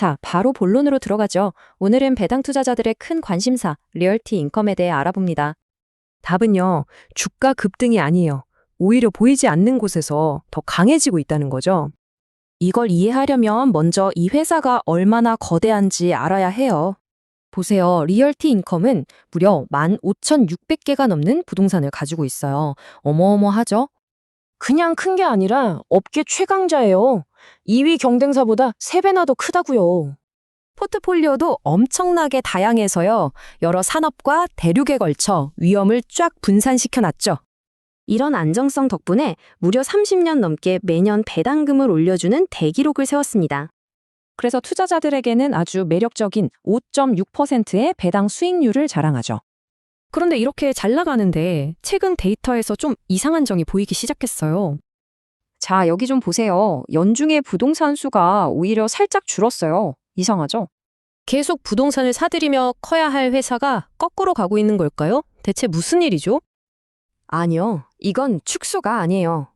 자, 바로 본론으로 들어가죠. 오늘은 배당 투자자들의 큰 관심사, 리얼티 인컴에 대해 알아봅니다. 답은요, 주가 급등이 아니에요. 오히려 보이지 않는 곳에서 더 강해지고 있다는 거죠. 이걸 이해하려면 먼저 이 회사가 얼마나 거대한지 알아야 해요. 보세요. 리얼티 인컴은 무려 15,600개가 넘는 부동산을 가지고 있어요. 어마어마하죠? 그냥 큰 게 아니라 업계 최강자예요. 2위 경쟁사보다 3배나 더 크다고요. 포트폴리오도 엄청나게 다양해서요. 여러 산업과 대륙에 걸쳐 위험을 쫙 분산시켜 놨죠. 이런 안정성 덕분에 무려 30년 넘게 매년 배당금을 올려주는 대기록을 세웠습니다. 그래서 투자자들에게는 아주 매력적인 5.6%의 배당 수익률을 자랑하죠. 그런데 이렇게 잘 나가는데 최근 데이터에서 좀 이상한 점이 보이기 시작했어요. 자, 여기 좀 보세요. 연중에 부동산 수가 오히려 살짝 줄었어요. 이상하죠? 계속 부동산을 사들이며 커야 할 회사가 거꾸로 가고 있는 걸까요? 대체 무슨 일이죠? 아니요. 이건 축소가 아니에요.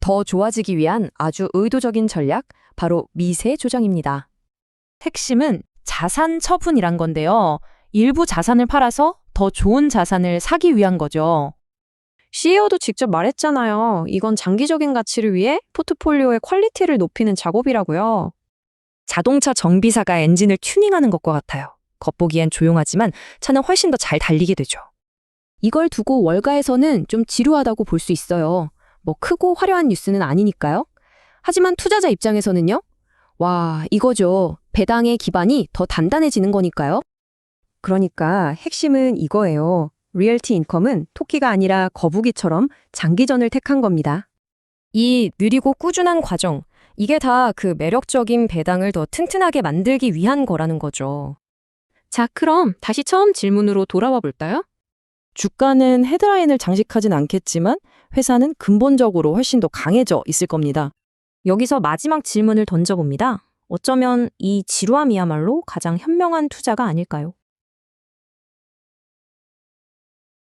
더 좋아지기 위한 아주 의도적인 전략, 바로 미세 조정입니다. 핵심은 자산 처분이란 건데요. 일부 자산을 팔아서 더 좋은 자산을 사기 위한 거죠. CEO도 직접 말했잖아요. 이건 장기적인 가치를 위해 포트폴리오의 퀄리티를 높이는 작업이라고요. 자동차 정비사가 엔진을 튜닝하는 것과 같아요. 겉보기엔 조용하지만 차는 훨씬 더 잘 달리게 되죠. 이걸 두고 월가에서는 좀 지루하다고 볼 수 있어요. 뭐 크고 화려한 뉴스는 아니니까요. 하지만 투자자 입장에서는요. 와, 이거죠. 배당의 기반이 더 단단해지는 거니까요. 그러니까 핵심은 이거예요. 리얼티 인컴은 토끼가 아니라 거북이처럼 장기전을 택한 겁니다. 이 느리고 꾸준한 과정, 이게 다 그 매력적인 배당을 더 튼튼하게 만들기 위한 거라는 거죠. 자, 그럼 다시 처음 질문으로 돌아와 볼까요? 주가는 헤드라인을 장식하진 않겠지만 회사는 근본적으로 훨씬 더 강해져 있을 겁니다. 여기서 마지막 질문을 던져봅니다. 어쩌면 이 지루함이야말로 가장 현명한 투자가 아닐까요?